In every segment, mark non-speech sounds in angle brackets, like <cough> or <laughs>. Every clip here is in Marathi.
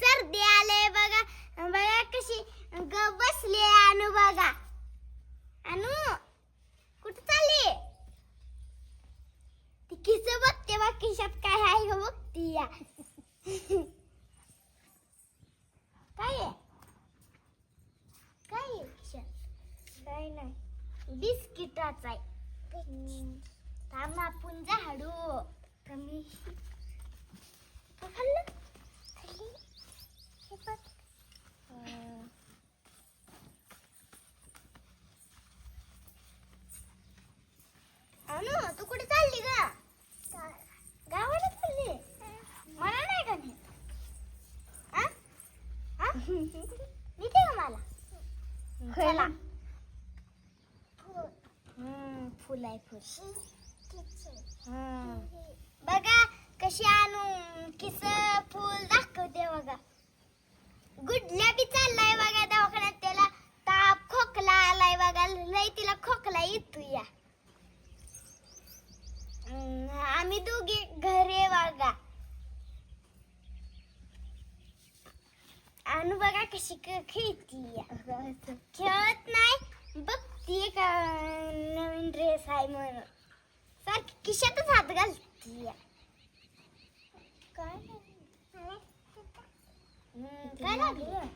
सर्दी आले बघा. बघा कशी ग बसली अनु बघा. अनु कुठे चालली? ती किस बघते बघ किशात काय आहे ग बघती या. काय आहे? काय आहे काय नाही. बिस्किटाचा आहे. थांब आपण झाडू कमी खाल्लं? चला. फुल आहे फुल. बघा कशी आणू. किस फुल दाखवते बघा. गुडल्या बी चाललाय बघा दवाखान्यात. त्याला ताप खोकला आलाय बघा. लय तिला खोकला येतो या. आम्ही दोघी घरी बघा. अनु बघा कशी खेळती खेळत नाही बघतीये का नवीन ड्रेस आहे म्हणून. सारखी खिशातच हात घालती काय काय लागलं?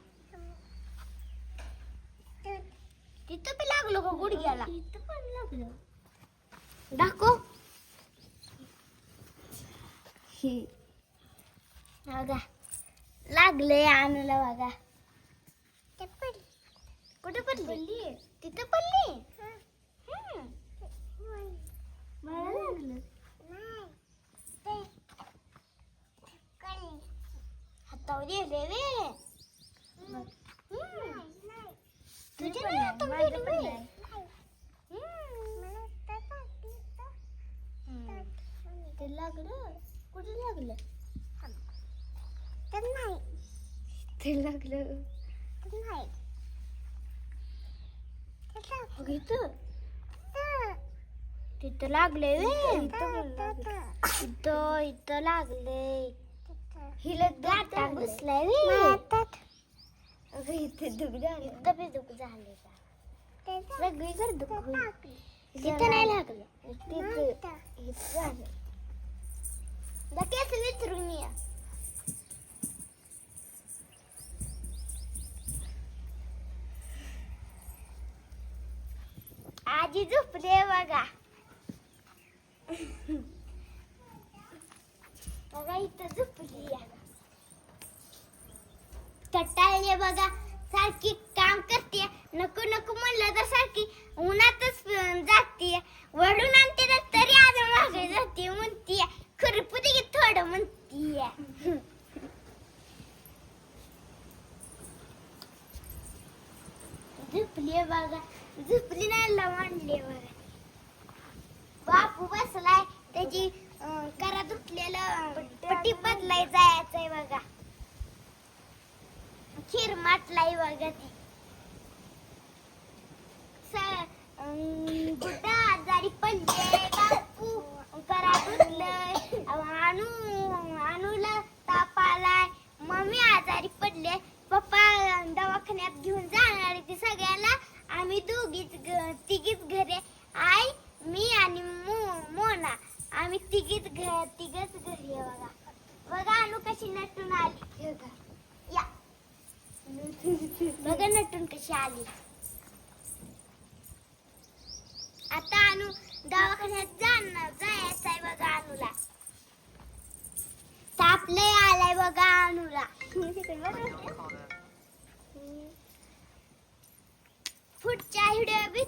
तिथं बी लागलो का गुडघ्याला. तिथं पण लागलं. दाखव. बघा लागले आणूला बघा. कुठे पडली? तिथं पडली. मला लागलं. हातावर गेले वे. तुझ्या नाही हातावर गेले वे. हम्म. ते लागलं. कुठे लागलं? ते लागलं. नाही इथं. तिथं लागले वे इथं इथं लागले हिला गाठा बसलाय वे अगं इथे दुख झाले. इथं बी दुख झाले सगळीकडे दुख होईल. नाही लागलं. तिथं इथं झालं. लगेच विचारून या. आजी झोपले बघा. बघा इथं झोपली या कटाळली बघा सारखी काम करते. नको नको म्हणलं तर सारखी उन्हातच जाते. वडून आणते तर तरी आज मागे जाते म्हणती खुरपू दे की थोडं म्हणतीये. झोपली बघा. झोपली नाही लवणली बघा. बापू बसलाय त्याची अं, करा तुटलेलं पट्टी बदलाय जायचंय बघा. खीर माटलाय बघा ती. स- अं, गुड्डा आजारी पण बापू करा तुटलंय आणू आणूला ताप आलाय मम्मी आजारी पडले पप्पा दवाखान्यात घेऊन जाणार आहे ते सगळ्यांना आम्ही दोघीच ग- तिघीच घरी आई मी आणि मो- मोना आम्ही तिघीच घर तिघच घरी आहे बघा बघा अनु कशी नटून आली. बघा. या. बघा नटून कशी आली. आता अनु दवाखान्यात जाणार जायचं आहे बघा अनुला. ताप लय आलाय बघा अनुला. <laughs> पुढच्या व्हिडिओ बाय